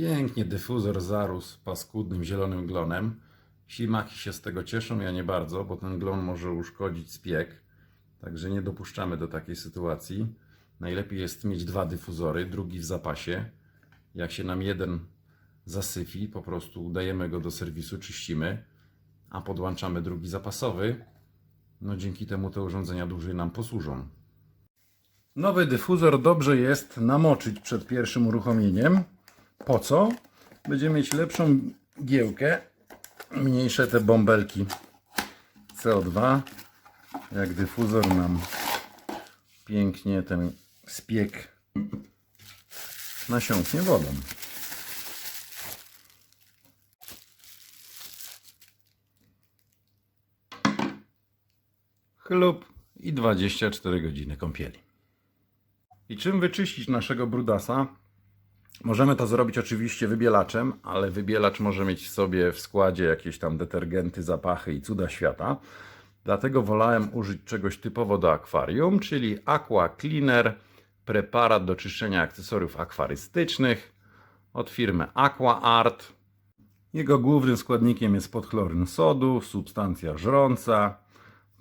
Pięknie dyfuzor zarósł paskudnym zielonym glonem. Ślimaki się z tego cieszą, ja nie bardzo, bo ten glon może uszkodzić spiek. Także nie dopuszczamy do takiej sytuacji. Najlepiej jest mieć dwa dyfuzory, drugi w zapasie. Jak się nam jeden zasyfi, po prostu udajemy go do serwisu, czyścimy, a podłączamy drugi zapasowy. No dzięki temu te urządzenia dłużej nam posłużą. Nowy dyfuzor dobrze jest namoczyć przed pierwszym uruchomieniem. Po co? Będziemy mieć lepszą giełkę, mniejsze te bąbelki CO2. Jak dyfuzor nam pięknie ten spiek nasiąknie wodą. Chlub i 24 godziny kąpieli. I czym wyczyścić naszego brudasa? Możemy to zrobić oczywiście wybielaczem, ale wybielacz może mieć sobie w składzie jakieś tam detergenty, zapachy i cuda świata. Dlatego wolałem użyć czegoś typowo do akwarium, czyli Aqua Cleaner, preparat do czyszczenia akcesoriów akwarystycznych od firmy Aqua Art. Jego głównym składnikiem jest podchloryn sodu, substancja żrąca,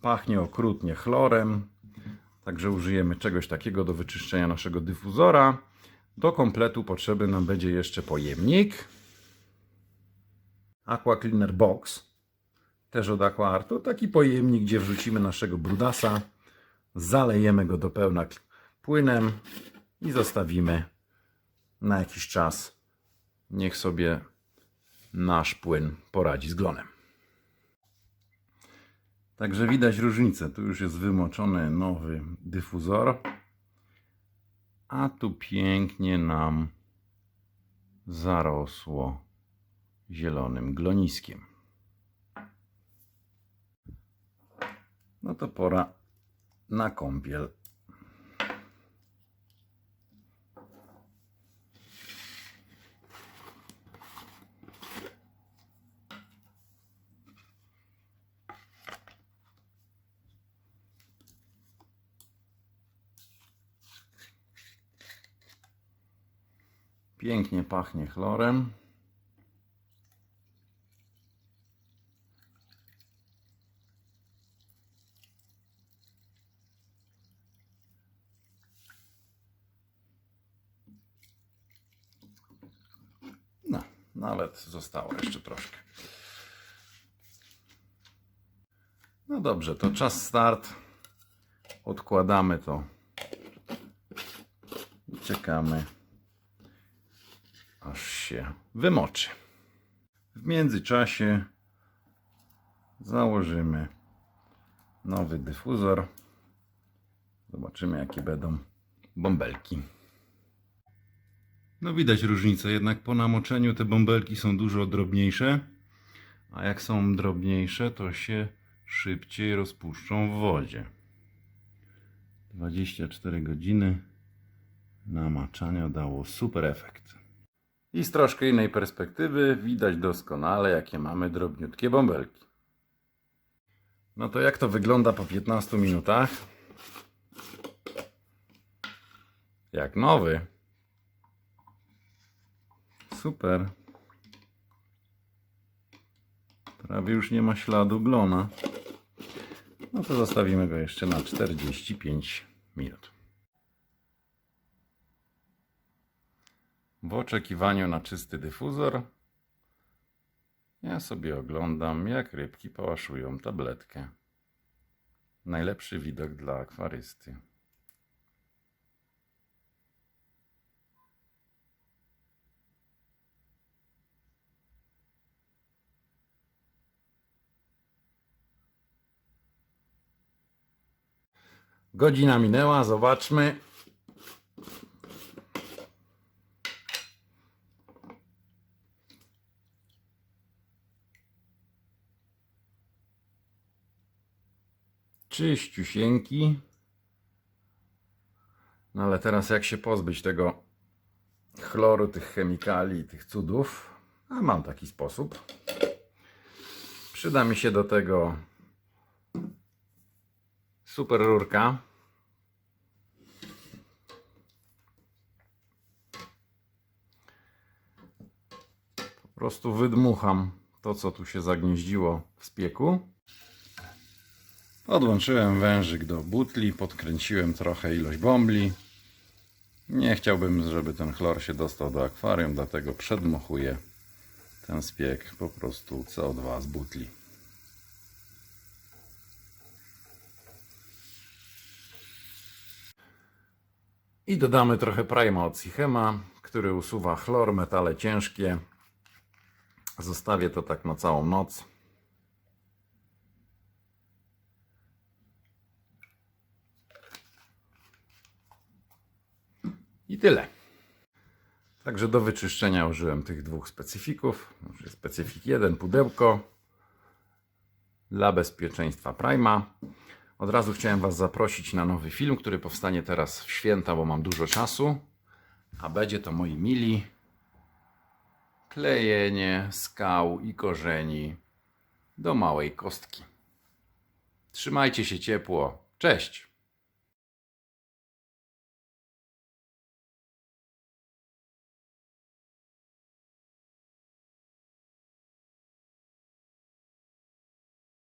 pachnie okrutnie chlorem, także użyjemy czegoś takiego do wyczyszczenia naszego dyfuzora. Do kompletu potrzebny nam będzie jeszcze pojemnik. Aqua Cleaner Box, też od Aqua. Taki pojemnik, gdzie wrzucimy naszego brudasa, zalejemy go do pełna płynem i zostawimy na jakiś czas. Niech sobie nasz płyn poradzi z glonem. Także widać różnicę. Tu już jest wymoczony nowy dyfuzor. A tu pięknie nam zarosło zielonym gloniskiem. No to pora na kąpiel. Pięknie pachnie chlorem. No, nawet zostało jeszcze troszkę. No dobrze, to czas start. Odkładamy to. I czekamy aż się wymoczy. W międzyczasie założymy nowy dyfuzor. Zobaczymy, jakie będą bąbelki. No widać różnicę, jednak po namoczeniu te bąbelki są dużo drobniejsze, a jak są drobniejsze, to się szybciej rozpuszczą w wodzie. 24 godziny namaczania dało super efekt. I z troszkę innej perspektywy widać doskonale, jakie mamy drobniutkie bąbelki. No to jak to wygląda po 15 minutach? Jak nowy. Super. Prawie już nie ma śladu glona. No to zostawimy go jeszcze na 45 minut. W oczekiwaniu na czysty dyfuzor ja sobie oglądam, jak rybki pałaszują tabletkę. Najlepszy widok dla akwarysty. Godzina minęła, zobaczmy. Czyściusieńki. No ale teraz jak się pozbyć tego chloru, tych chemikali, tych cudów? A mam taki sposób. Przyda mi się do tego super rurka. prostu wydmucham to, co tu się zagnieździło w spieku. Podłączyłem wężyk do butli, podkręciłem trochę ilość bombli. Nie chciałbym, żeby ten chlor się dostał do akwarium, dlatego przedmuchuję ten spiek po prostu CO2 z butli. I dodamy trochę prima od Sichema, który usuwa chlor, metale ciężkie. Zostawię to tak na całą noc. Tyle. Także do wyczyszczenia użyłem tych dwóch specyfików. Specyfik 1, pudełko dla bezpieczeństwa Prima. Od razu chciałem Was zaprosić na nowy film, który powstanie teraz w święta, bo mam dużo czasu. A będzie to moi mili klejenie skał i korzeni do małej kostki. Trzymajcie się ciepło. Cześć!